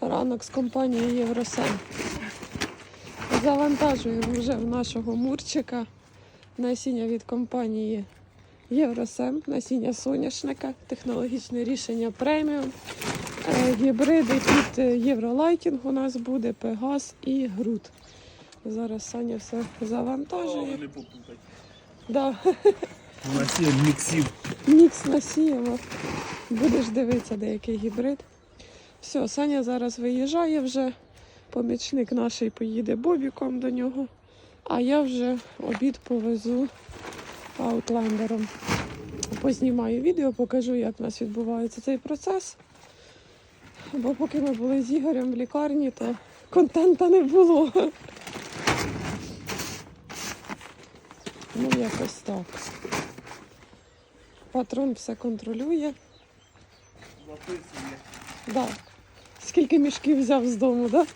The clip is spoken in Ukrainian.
Ранок з компанією Євросем. Завантажуємо вже в нашого мурчика насіння від компанії Євросем, насіння соняшника, технологічне рішення преміум. Е, Гібриди під е, Євролайтінг у нас буде Пегас і Груд. Зараз Саня все завантажує. Да, У нас є міксів. мікс насіємо. Будеш дивитися, деякий гібрид. Все, Саня зараз виїжджає вже. Помічник наш поїде бобіком до нього. А я вже обід повезу аутлендером. Познімаю відео, покажу, як у нас відбувається цей процес. Бо поки ми були з Ігорем в лікарні, то контента не було. Ну, якось так. Патрон все контролює. Записує. Да. Скільки мішків взяв з дому, да?